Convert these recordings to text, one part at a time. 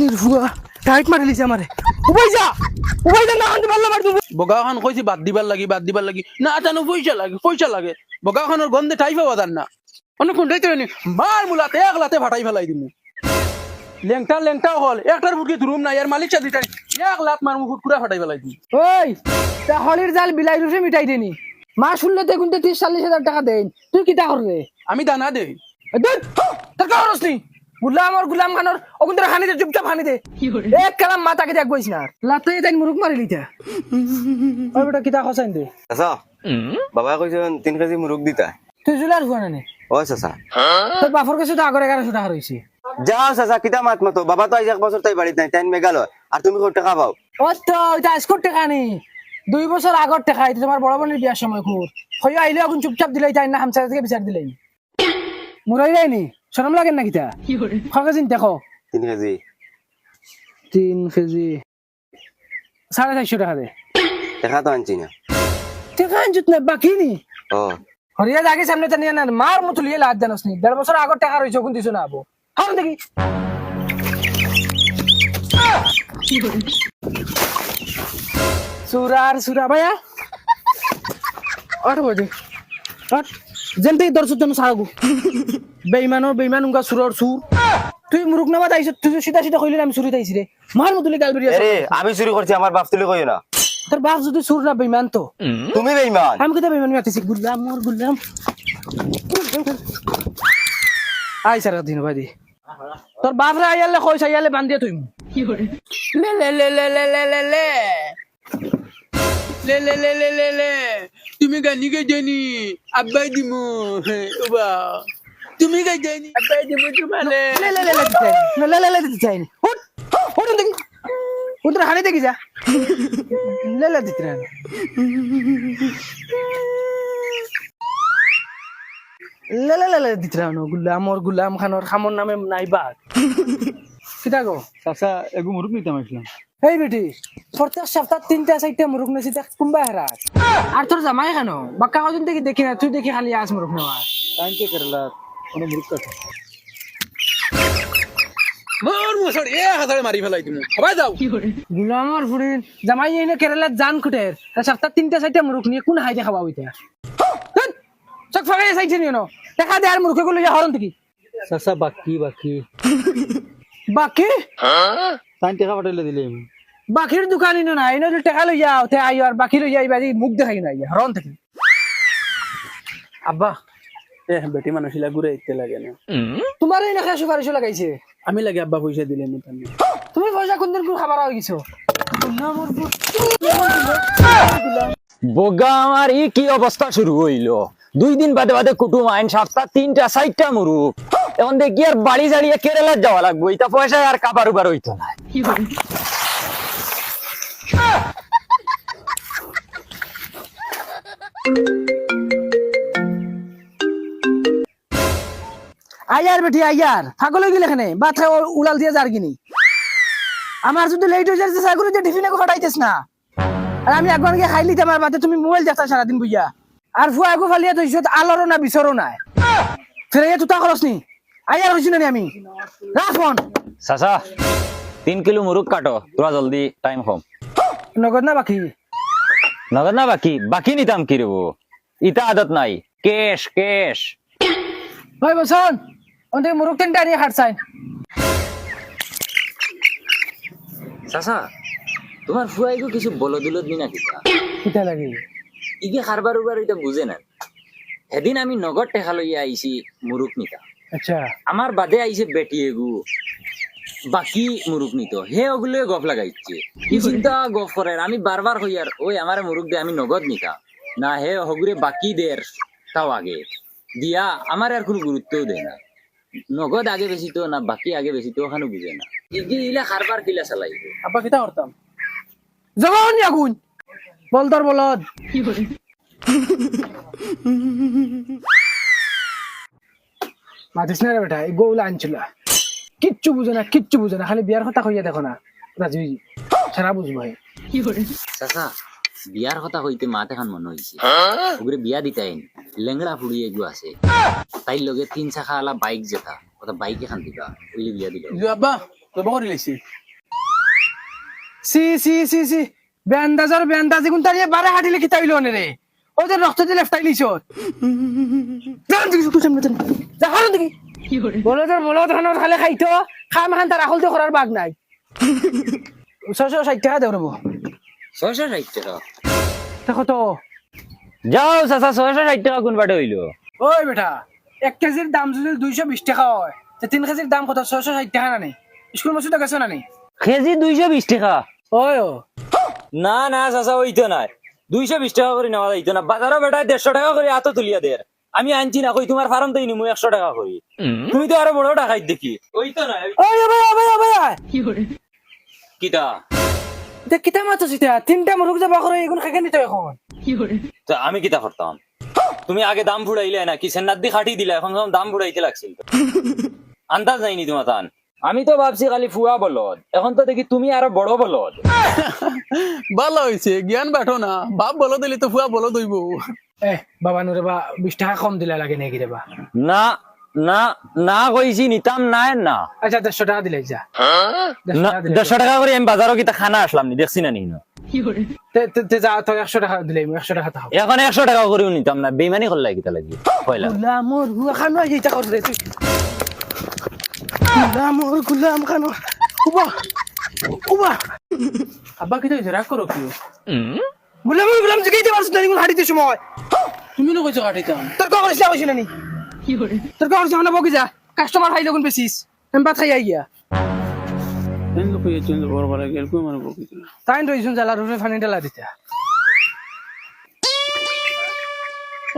নির্ভুয়া tight মারি লিছে আমারে। উবাই যা! উবাই যা না আনতে পারলাম আর বগাখান কইছি বাদ দিবার লাগি বাদ দিবার লাগি। না জানো পয়সা লাগে পয়সা লাগে। বগাখানোর গন্ধে ঠাই পাওয়া যান না। অনেক কোন ঠাইতে মার মুলাতে এক লাতে ফাটাই ফেলাই দিমু। লেংটা লেংটা হল। একটার ফুটকি ধরুম না ইয়ার মালিক সাথে এক লাত মার মুখ ফুটকুরা ফাটাই ফেলাই দিমু। ওই তা হলির জাল বিলাই রুসে মিটাই দেনি। মা শুনলে তো কিন্তু তিরিশ চল্লিশ হাজার টাকা দেন। তুই কিতা করবে আমি দানা দেই। তোর কারণ নি গুলাম আর গুলাম খানোর হানি দে চুপচাপ হানি দে এক কালাম দেখ না। লাতে তাই মুরুক মারি লিতা। ওই বেটা কিতা খসাইন দে? চাচা বাবাই কৈছে তিন কেজি মুরগ দিতা তুই জুলার হুয়া না ও চাচা। তোর বাপর কাছে তো আগর এগারোশো টাকা রয়েছে যাও চাচা কিতা মাত মতো? বাবা তো আজ এক বছর তাই বাড়িত নাই তাই মেঘালয়। আর তুমি কত টাকা পাও? ও তো এটা আজকর টাকা নেই দুই বছর আগর টাকা এটা তোমার বড় বোনের বিয়ার সময় খুব। আইলে এখন চুপচাপ দিলাই তাই না হামসা থেকে বিচার দিলাই মুরাই যায়নি সরম লাগে না কিতা? খরকে চিন্তা দেখো? তিন কেজি। তিন কেজি। সাড়ে চারশো টাকা দে। দেখা তো আনছি না। টাকা আনজুত না বাকি নি? ও হরিয়া আগে সামনে টানিয়ে না মার মতো লিয়ে লাদ জানোস নি? দেড় বছর আগর টাকা রয়েছে ওখান দিছো না আবো? হাম দেখি। সুরার সুরা ভাইয়া আট বজে আট যেমতে দর্শক জন সারাগু বেইমানো বেইমান উঙ্গা সুরর সুর তুই মুরুক নামাত আইছ তুই সিধা সিধা কইলি আমি সুরিত আইছি রে মার মতুলি গাল বেরিয়ে আরে আমি চুরি করছি আমার বাপ তুলি কই না তোর বাপ যদি সুর না বেইমান তো তুমি বেইমান আমি কোথায় বেইমান মাতিছি গুল্লাম মোর গুল্লাম আই সারা দিন ভাই দি তোর বাপ রে আইয়ালে কইস আইয়ালে বান্ধিয়ে তুই লে লে লে লে লে লে লে লে লে লে লে লে লে লে তুমি গানি গে জানি আব্বাই দিমু ওবা তুমি গে জানি আব্বাই দিমু তোমালে লে লে লে লে দিতে চাই লে লে লে দিতে চাই উঠ উঠ দেখি উঠ হানি দেখি যা লে লে দিতে রানি লে লে লে লে দিতে রানো গুলাম মোর গুলাম খানোর খামর নামে নাই বাদ কিতা গো চাচা এগু মুরুক নিতাম আসলাম এই বেটি প্রত্যেক সপ্তাহ তিনটা চারটা মুরুখ নেছি দেখ কোনবা হেরাস আর তোর জামাই কেন বাক্কা কজন দেখি দেখি না তুই দেখি খালি আস মুরুখ নেওয়া কেরালা কোনো কাটা মোর মুসর এ হাজারে মারি ফেলাই দিমু সবাই যাও। গুলামর ফুরিন জামাই এনে কেরালার জান খুটের সপ্তাহ তিনটা চারটা মুরুখ নিয়ে কোন হাইতে খাওয়া হইতে চক ফাঁকাই চাইছে নিয়ে দেখা দে আর মুরুখে গুলো হরন থেকে। চাচা বাকি বাকি। বাকি? টাইম টাকা পাঠাইলে দিলে আমি বাকির দোকান ইনো না ইনো টাকা লই যাও তে আইও আর বাকি লই যাই বাজি মুখ দেখাই না হরন থেকে। আব্বা। এ বেটি মানুষ ইলা ঘুরে ইতে লাগে না? তোমার এই নাকি সুপারিশ লাগাইছে। আমি লাগে আব্বা পয়সা দিলে তুমি পয়সা কোনদিন কোন খাবার হয়ে গেছো? বগা আমার ই কি অবস্থা শুরু হইল? দুই দিন বাদে বাদে কুটুম আইন সপ্তাহ তিনটা চারটা মুরুখ এখন দেখি আর বাড়ি জাড়িয়ে কেরালার যাওয়া লাগবো। ইটা পয়সা আর কাবার উবার হইতো না আয়ার বেটি আয়ার পাগল হয়ে গেলে এখানে বাচ্চা উলাল দিয়ে যার কিনি আমার যদি লেট হয়ে যাচ্ছে সাইকুল যে টিফিনে ফাটাইতেছ না। আর আমি একবার গিয়ে খাই লিতে আমার বাদে তুমি মোবাইল দেখতা সারাদিন বুঝিয়া আর ফুয়া একো ফালিয়া তো ইসত আলোরও না বিচরও নাই ফেরে তুতা খরচ নি। আয়ার হইছি না আমি। রাখ ফোন চাচা তিন কিলো মুরুখ কাটো তোরা জলদি টাইম কম নগদ না বাকি? নগদ না বাকি? বাকি নিতাম কি রেবো ইটা আদত নাই। কেশ কেশ। ভাই বসন। ওতে মুরুক তিনটা নিয়ে হাট চাই চাচা তোমার ফুয়াইগো কিছু বলো দিল নি নাকি কিতা লাগে ইগে উবার এটা বুঝে না আমি নগদ টেকা লইয়া আইছি মুরুখ নিতা। আচ্ছা। আমার বাদে আইছে বেটি এগু। বাকি মুরুখ নিত। হে ওগুলো গফ লাগাইছে কি চিন্তা গফ করে আমি বারবার কই আর ওই আমার মুরুখ দে আমি নগদ নিতা। না হে হগুরে বাকি দের তাও আগে। দিয়া আমার আর কোনো গুরুত্বও দেয় না। নগদ আগে বেশি তো না বাকি আগে বেশি তো ওখানে বুঝে না। ইগে ইলা খারবার কিলা চালাইবে আব্বা কিতা করতাম জগন আগুন বল তোর বলদ মাতিস না রে বেটা এই গৌলা আনছিল। কিচ্ছু বুঝে না কিচ্ছু বুঝে না খালি বিয়ার কথা কইয়া দেখো না। রাজবি সারা বুঝব হে। চাচা বিয়ার কথা হইতে মাত এখন মনে হইছে ওগুলো বিয়া দিতাইন লেংড়া ফুড়ি এগু আছে। তাইর লগে তিন চাকা আলা বাইক যেতা ওটা বাইক এখান দিবা ওই বিয়া দিল লৈছে সি সি সি সি বেন্দাজর বেন্দাজি গুণ তারিয়ে বারে হাঁটিলে কি তাইলো রে ওই যে রক্ত নিছ। জান দিকে তুই সামনে দেন যা দিকে বলো তোর বলো খালে খাইতো খাম খান তার আখল তো করার বাগ নাই। ছশো ষাট টাকা দেব রবো ছয়শো ষাট টাকা? দেখো তো যাও চাচা ছয়শো ষাট টাকা বাটে হইল? ওই বেটা এক কেজির দাম যদি দুইশো বিশ টাকা হয় তা তিন কেজির দাম কত? ছয়শো ষাট টাকা না নি স্কুল মসুদা গেছো না নি কেজি দুইশো বিশ টাকা? ওই না না চাচা ওইতো নাই। দুইশো বিশ টাকা করে নেওয়া যাইতো না বাজারও বেটায় দেড়শো টাকা করে এত তুলিয়া দের আমি আনছি না কই তোমার ফার্ম তাই নিমু একশো টাকা করি তুমি তো আরও বড় টাকাই দেখি। ওই ভাই ভাই ভাই কিতা মাতো সিতা তিনটা মুরুখ যাবা করে এগুলো খাইকে নিতে এখন? তা আমি কিতা করতাম? তুমি আগে দাম ফুড়াইলে না কি সেন্নার দি খাটি দিলা এখন যখন দাম ফুড়াইতে লাগছিল। আন্দাজ নাইনি তোমার তান আমি তো ভাবছি খালি ফুয়া বলদ। এখন তো দেখি তুমি আরও বড় বলদ। ভালো হয়েছে জ্ঞান বাটো না। বাপ বলো দিলি তো ফুয়া বলো দইব এ বাবা নুরে বা বিশ টাকা কম দিলে লাগে নাকি রে বা? না না না কইছি নিতাম নাই না। আচ্ছা দেড়শো টাকা দিলে যা। দেড়শো টাকা দিলে। দেড়শো টাকা করে আমি বাজারও কিতা খানা আসলাম নি দেখছি না নি না। তে- তে- তে যা তো একশো টাকা দিলে একশো টাকা এখন একশো টাকা করেও নিতাম না বেমানি করলাই কিতা লাগি কয়লা গুলাম ওর হুয়া খানো এটা করে তুই। গুলাম ওর গুলাম খানো। উবা উবা। আব্বা কি হয়েছে রাগ করো কি গুলাম গুলাম জিগাইতে পারছিস না হাঁটিতে সময়। তুমি না কইছো কাটিতাম তোর কখন ইসলাম নি? তোর বকি যা। কাস্টমার যখন বেশিস আমি গিয়া মানে বকিছিল তাই রইছুন জ্বালা রুফে ফানি ঢালা দিতা।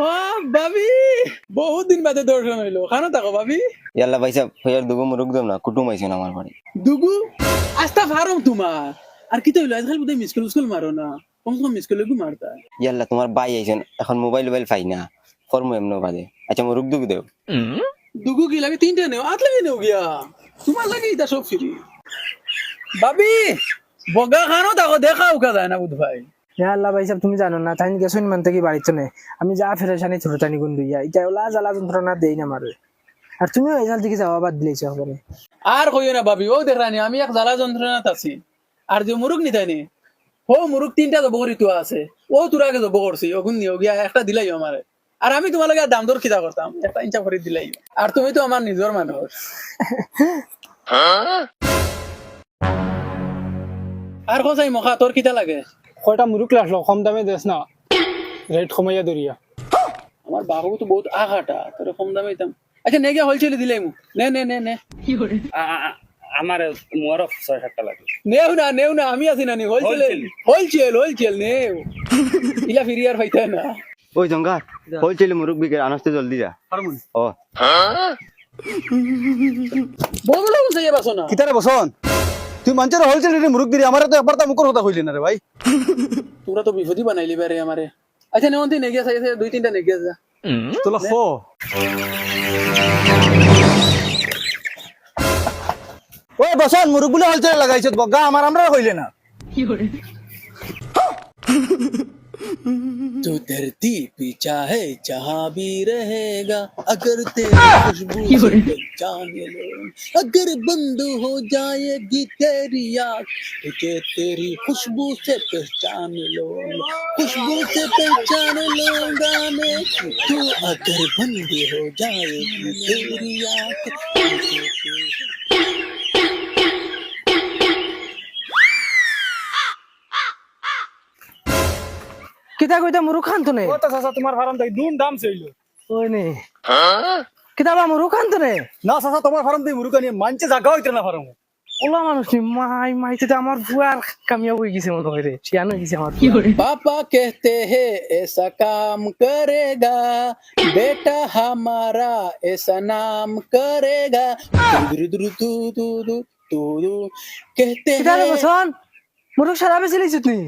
ও ভাবি! বহুত দিন বাদে দর্শন হইল। খানো থাকো ভাবি। ইয়াল্লা ভাই সাহেব হইয়ার দুগো মুরুক দেব না কুটুম আইছেন আমার বাড়ি। দুগু? আস্তা ফারম তোমার। আর কি তো হইল আজকাল বোধহয় মিসকুল মিসকুল মারো না। কম কম মিসকুল মারতা। ইয়াল্লা তোমার বাই আইছেন এখন মোবাইল মোবাইল পাই না। ফর্ম এমন বাদে আচ্ছা মুরুক দুগ দেও। দুগু কি লাগে তিনটা নেও আট লাগে নেও গিয়া। তোমার লাগে এটা সব ফ্রি ভাবি বগা খানো থাকো দেখা উকা যায় না বুধ ভাই। ইয়া আল্লাহ ভাই সাহেব তুমি জানো না তাই গেছো মান থেকে বাড়িতে নেই আমি যা ফেরেশানি টানি গুন দুইয়া এটা ওলা জ্বালা যন্ত্রণা দেই না মারে আর তুমিও এই জাল দিকে যাওয়া বাদ দিলেছো হবে আর কইও না ভাবি ও দেখানি আমি এক জ্বালা যন্ত্রণাত আছি। আর যে মুরুক নিতাই নি ও মুরুক তিনটা জব করি তো আছে। ও তোর আগে জব করছি ওগুন নিও গিয়া একটা দিলাই আমারে আর আমি তোমার লাগে দাম দর কিতা করতাম। একটা ইঞ্চা করে দিলাই। আর তুমি তো আমার নিজের মানুষ। আর কোথায় মখা তোর কিতা লাগে? কয়টা মুরুক লাসলো কম দামে দেস না। রেট কমাইয়া দরিয়া আমার বাবু তো বহুত আঘাটা তোর কম দামে দিতাম আচ্ছা নে গিয়া হলচেলে দিলাই মু নে নে নে নে। আমার মোর ছয় সাতটা লাগে। নেও না নেও না আমি আছি না নি। হলচেল হলচেল হলচেল নেও। ইলা ফিরি আর না। ওই জঙ্গার হলচেল মুরুক বিকে আনস্তে জলদি যা ও বগল বলছে এ বাসনা কিতারে বসন তুই মানুষের হোলসেল রেটে মুরুক দিলি আমার তো একবার তা মুখর কথা কইলি না রে ভাই তোরা তো বিপদই বানাইলি বারে আমারে আচ্ছা নেওন তুই নেগিয়া চাইছে দুই তিনটা নেগিয়া যা তোলা ওই বসন মুরুক বলে হোলসেল লাগাইছত বগা আমার আমরা কইলে না तू धरती पे चाहे जहाँ भी रहेगा अगर तेरी खुशबू से पहचान लो अगर बंद हो जाएगी तेरी आँख तुझे तेरी खुशबू से पहचान लो खुशबू से पहचान लूँगा मैं तू अगर बंद हो जाएगी तेरी आँख तुझे तेरी- কিতা কইতা মুরু খান তো নে ও তো চাচা তোমার ফার্ম তাই দুন দাম ছিল ওই নে কিতা বা মুরু খান তো নে না চাচা তোমার ফার্ম তাই মুরুক আনি মানছে জাগা হইতে না ফার্ম ওলা মানুষ নি মাই মাইতে তো আমার বুয়ার কামিয়াব হয়ে গেছে মনে হয় শিয়ান হয়ে গেছে আমার पापा कहते हैं ऐसा काम करेगा बेटा हमारा ऐसा नाम करेगा दुरु दुरु दु दु दु दु दु कहते কিতা রে हैं বসন মুরু সারা বেশি লিছিস তুই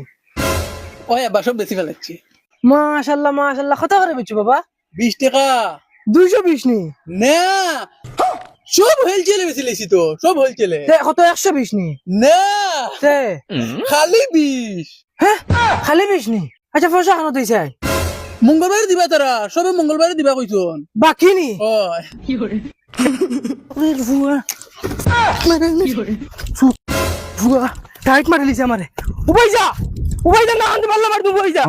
ওই আবার সব বেশি ফেলাচ্ছি। মাশাল্লাহ মাশাল্লাহ। কত করে বেচু বাবা? বিশ টাকা। দুইশো বিশ নি? না। সব হোলচেলে বেশি লেছি তো সব হোলচেলে তে কত? একশো বিশ নি? না। খালি বিশ। হ্যাঁ? খালি বিশ নি? আচ্ছা পয়সা মঙ্গলবার দিবা তারা সবে মঙ্গলবার দিবা কইছন। বাকি নি? ওই। ওরে বুয়া টাইট মারি লিছে আমারে। উবাই যা! যা না আনতে পারলাম আর ওইটা ওই যা।